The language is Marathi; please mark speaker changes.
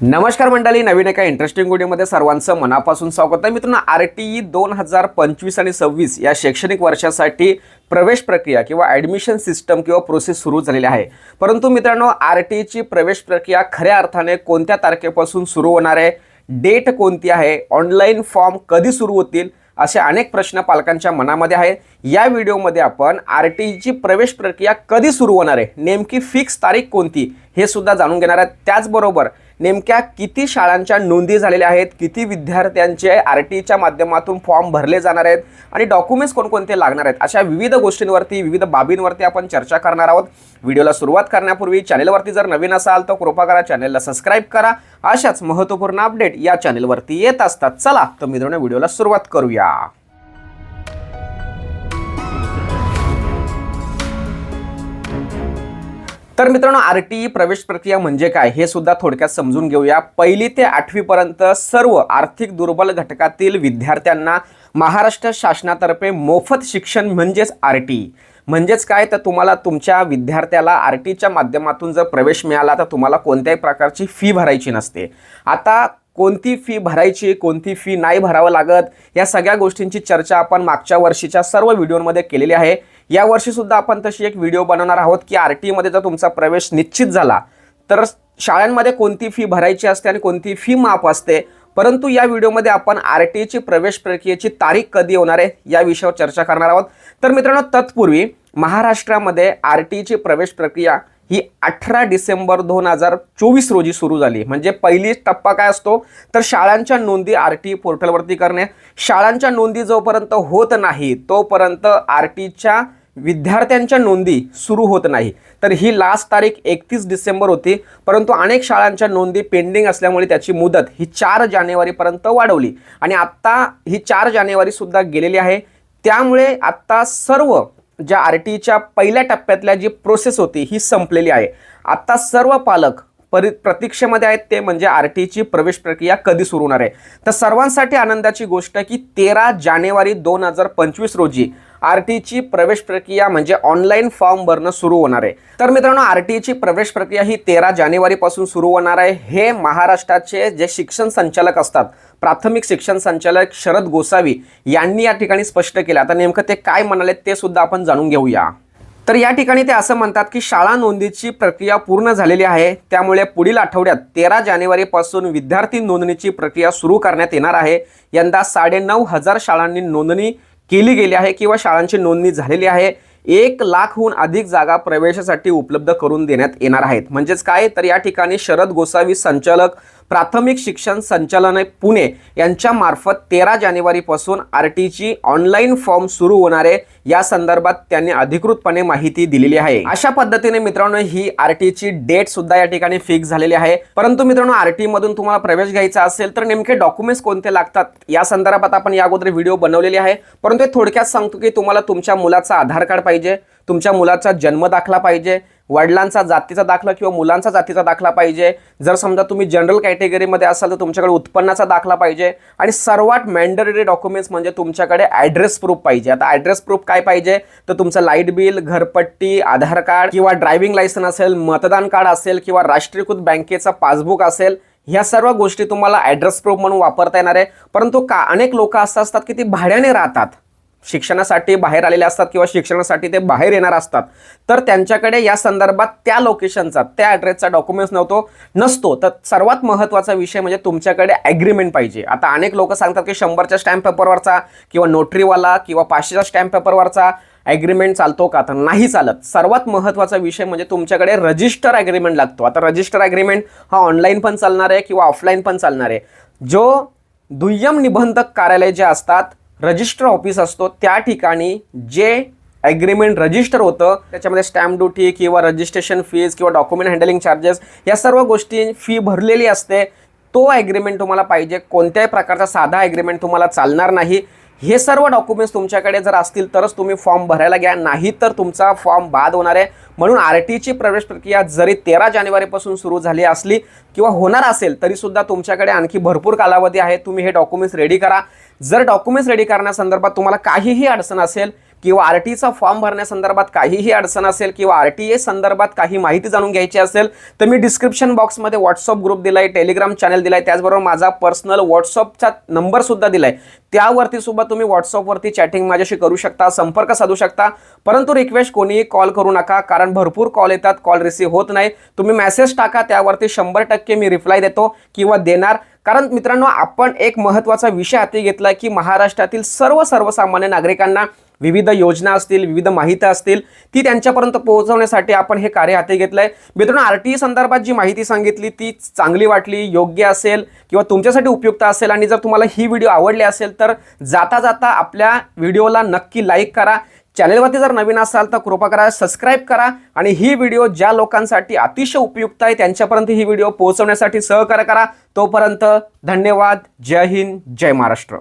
Speaker 1: नमस्कार मंडळी नवीन एका इंटरेस्टिंग व्हिडिओमध्ये सर्वांचं मनापासून स्वागत आहे. मित्रांनो आर टी ई दोन हजार पंचवीस आणि सव्वीस या शैक्षणिक वर्षासाठी प्रवेश प्रक्रिया किंवा ॲडमिशन सिस्टम किंवा प्रोसेस सुरू झालेली आहे. परंतु मित्रांनो आर टी ईची प्रवेश प्रक्रिया खऱ्या अर्थाने कोणत्या तारखेपासून सुरू होणार आहे? डेट कोणती आहे? ऑनलाईन फॉर्म कधी सुरू होतील? असे अनेक प्रश्न पालकांच्या मनामध्ये आहेत या व्हिडिओमध्ये आपण आर टी ईची प्रवेश प्रक्रिया कधी सुरू होणार आहे? नेमकी फिक्स तारीख कोणती? हे सुद्धा जाणून घेणार आहे त्याचबरोबर नेमक्या किती शाळांच्या नोंदी झालेल्या आहेत किती विद्यार्थ्यांचे आर टीच्या माध्यमातून फॉर्म भरले जाणार आहेत आणि डॉक्युमेंट्स कोणकोणते लागणार आहेत अशा विविध गोष्टींवरती विविध बाबींवरती आपण चर्चा करणार आहोत. व्हिडिओला सुरुवात करण्यापूर्वी चॅनेलवरती जर नवीन असाल तर कृपा करा चॅनेलला सबस्क्राईब करा. अशाच महत्त्वपूर्ण अपडेट या चॅनेलवरती येत असतात. चला तर मित्रांनो व्हिडिओला सुरुवात करूया. तर मित्रांनो आर टी ई प्रवेश प्रक्रिया म्हणजे काय हे सुद्धा थोडक्यात समजून घेऊया. पहिली ते आठवीपर्यंत सर्व आर्थिक दुर्बल घटकातील विद्यार्थ्यांना महाराष्ट्र शासनातर्फे मोफत शिक्षण म्हणजेच आर टी ई म्हणजेच काय? तर तुम्हाला तुमच्या विद्यार्थ्याला आर टीच्या माध्यमातून जर प्रवेश मिळाला तर तुम्हाला कोणत्याही प्रकारची फी भरायची नसते. आता कोणती फी भरायची कोणती फी नाही भरावं लागत या सगळ्या गोष्टींची चर्चा आपण मागच्या वर्षीच्या सर्व व्हिडिओमध्ये केलेली आहे. या वर्षी सुद्धा आपण तशी एक व्हिडिओ बनवणार आहोत की आर टी मध्ये जर तुमचा प्रवेश निश्चित झाला तर शाळांमध्ये कोणती फी भरायची असते आणि कोणती फी माफ असते. परंतु या व्हिडिओमध्ये आपण आर टी ची प्रवेश प्रक्रियेची तारीख कधी होणार आहे या विषयावर चर्चा करणार आहोत. तर मित्रांनो तत्पूर्वी महाराष्ट्रामध्ये आर टी टीची प्रवेश प्रक्रिया ही अठरा डिसेंबर दोन हजार चोवीस रोजी सुरू झाली. म्हणजे पहिली टप्पा काय असतो? तर शाळांच्या नोंदी आर टी पोर्टलवरती करणे. शाळांच्या नोंदी जोपर्यंत होत नाही तोपर्यंत आर टीच्या विद्यार्थ्यांच्या नोंदी सुरू होत नाही. तर ही लास्ट तारीख एकतीस डिसेंबर होती. परंतु अनेक शाळांच्या नोंदी पेंडिंग असल्यामुळे त्याची मुदत ही चार जानेवारीपर्यंत वाढवली. आणि आत्ता ही चार जानेवारीसुद्धा गेलेली आहे. त्यामुळे आत्ता सर्व ज्या आर टीच्या पहिल्या टप्प्यातल्या जी प्रोसेस होती ही संपलेली आहे. आत्ता सर्व पालक परि प्रतीक्षेमध्ये आहेत ते म्हणजे आर टीची प्रवेश प्रक्रिया कधी सुरू होणार आहे? तर सर्वांसाठी आनंदाची गोष्ट की तेरा जानेवारी दोन हजार पंचवीस रोजी आर टीची प्रवेश प्रक्रिया म्हणजे ऑनलाईन फॉर्म भरणं सुरू होणार आहे. तर मित्रांनो आर टीची प्रवेश प्रक्रिया ही तेरा जानेवारीपासून सुरू होणार आहे. हे महाराष्ट्राचे जे शिक्षण संचालक असतात प्राथमिक शिक्षण संचालक शरद गोसावी यांनी या ठिकाणी स्पष्ट केलं. आता नेमकं ते काय म्हणाले ते सुद्धा आपण जाणून घेऊया. तर या ठिकाणी ते असं म्हणतात की शाळा नोंदीची प्रक्रिया पूर्ण झालेली आहे. त्यामुळे पुढील आठवड्यात तेरा जानेवारीपासून विद्यार्थी नोंदणीची प्रक्रिया सुरू करण्यात येणार आहे. यंदा साडेनऊ हजार शाळांनी नोंदणी केली गेली आहे किंवा शाळांची नोंदणी झालेली आहे एक लाखहून अधिक जागा प्रवेशासाठी उपलब्ध करून देण्यात येणार आहेत. म्हणजेच काय? तर या ठिकाणी शरद गोसावी संचालक प्राथमिक शिक्षण संचालनालय पुणे यांच्या मार्फत तेरा जानेवारीपासून आर टीची ऑनलाईन फॉर्म सुरू होणार आहे. या संदर्भात त्यांनी अधिकृतपणे माहिती दिलेली आहे. अशा पद्धतीने मित्रांनो ही आर टीची डेट सुद्धा या ठिकाणी फिक्स झालेली आहे. परंतु मित्रांनो आर टी मधून तुम्हाला प्रवेश घ्यायचा असेल तर नेमके डॉक्युमेंट्स कोणते लागतात या संदर्भात आपण या अगोदर व्हिडिओ बनवलेले आहे. परंतु थोडक्यात सांगतो की तुम्हाला तुमच्या मुलाचा आधार कार्ड पाहिजे तुमच्या मुलाचा जन्म दाखला पाहिजे वडिलांचा जातीचा दाखला किंवा मुलांचा जातीचा दाखला पाहिजे. जर समजा तुम्ही जनरल कॅटेगरीमध्ये असाल तर तुमच्याकडे उत्पन्नाचा दाखला पाहिजे. आणि सर्वात मॅन्डेटरी डॉक्युमेंट्स म्हणजे तुमच्याकडे ॲड्रेस प्रूफ पाहिजे. आता ॲड्रेस प्रूफ काय पाहिजे? तर तुमचं लाइट बिल घरपट्टी आधार कार्ड किंवा ड्रायव्हिंग लायसन असेल मतदान कार्ड असेल किंवा राष्ट्रीयकृत बँकेचा पासबुक असेल ह्या सर्व गोष्टी तुम्हाला ॲड्रेस प्रूफ म्हणून वापरता येणार आहे. परंतु का अनेक लोक असं असतात की ती भाड्याने राहतात? शिक्षणासाठी बाहेर आलेले असतात किंवा शिक्षणासाठी ते बाहेर येणार असतात तर त्यांच्याकडे या संदर्भात त्या लोकेशनचा त्या ॲड्रेसचा डॉक्युमेंट्स नव्हतो नसतो. तर सर्वात महत्त्वाचा विषय म्हणजे तुमच्याकडे ॲग्रीमेंट पाहिजे. आता अनेक लोक सांगतात की शंभरच्या स्टॅम्प पेपरवरचा किंवा नोटरीवाला किंवा पाचशेच्या स्टॅम्प पेपरवरचा ॲग्रीमेंट चालतो का? तर नाही चालत. सर्वात महत्त्वाचा विषय म्हणजे तुमच्याकडे रजिस्टर ॲग्रीमेंट लागतो. आता रजिस्टर ॲग्रीमेंट हा ऑनलाईन पण चालणार आहे किंवा ऑफलाईन पण चालणार आहे. जो दुय्यम निबंधक कार्यालय जे असतात रजिस्टर ऑफिस असतो त्या ठिकाणी जे ॲग्रीमेंट रजिस्टर होतं त्याच्यामध्ये स्टॅम्प ड्युटी किंवा रजिस्ट्रेशन फीज किंवा डॉक्युमेंट हँडलिंग चार्जेस या सर्व गोष्टी फी भरलेली असते. तो ॲग्रीमेंट तुम्हाला पाहिजे. कोणत्याही प्रकारचा साधा ॲग्रीमेंट तुम्हाला चालणार नाही. हे सर्व डॉक्युमेंट्स तुमच्याकडे जर असतील तरच तुम्ही फॉर्म भरायला घ्या. नाही तर तुमचा फॉर्म बाद होणार आहे. म्हणून आर टीची प्रवेश प्रक्रिया जरी तेरा जानेवारीपासून सुरू झाली असली किंवा होणार असेल तरी सुद्धा तुमच्याकडे आणखी भरपूर कालावधी आहे. तुम्ही हे डॉक्युमेंट्स रेडी करा. जर डॉक्युमेंट्स रेडी करण्यासंदर्भात तुम्हाला काहीही अडचण असेल किंवा आर टीचा फॉर्म भरण्यासंदर्भात काहीही अडचण असेल किंवा आर टी ए संदर्भात काही माहिती जाणून घ्यायची असेल तर मी डिस्क्रिप्शन बॉक्समध्ये व्हॉट्सअप ग्रुप दिलाय टेलिग्राम चॅनल दिलाय त्याचबरोबर माझा पर्सनल व्हॉट्सअपचा नंबर सुद्धा दिलाय. त्यावरती सुद्धा तुम्ही व्हॉट्सअपवरती चॅटिंग माझ्याशी करू शकता संपर्क साधू शकता. परंतु रिक्वेस्ट कोणीही कॉल करू नका कारण भरपूर कॉल येतात कॉल रिसीव्ह होत नाही. तुम्ही मेसेज टाका त्यावरती शंभर टक्के मी रिप्लाय देतो किंवा देणार. कारण मित्रांनो आपण एक महत्त्वाचा विषय हाती घेतला की महाराष्ट्रातील सर्व सर्वसामान्य नागरिकांना विविध योजना असतील विविध माहिती असतील ती त्यांच्यापर्यंत पोहोचवण्यासाठी आपण हे कार्य हाती आहे मित्रांनो आर टी ई संदर्भात जी माहिती सांगितली ती चांगली वाटली योग्य असेल किंवा तुमच्यासाठी उपयुक्त असेल आणि जर तुम्हाला ही व्हिडिओ आवडली असेल तर जाता जाता आपल्या व्हिडिओला नक्की लाईक करा. चॅनेलवरती जर नवीन असाल तर कृपा करा सबस्क्राईब करा आणि ही व्हिडिओ ज्या लोकांसाठी अतिशय उपयुक्त आहे त्यांच्यापर्यंत ही व्हिडिओ पोहोचवण्यासाठी सहकार्य करा. तोपर्यंत धन्यवाद. जय हिंद. जय महाराष्ट्र.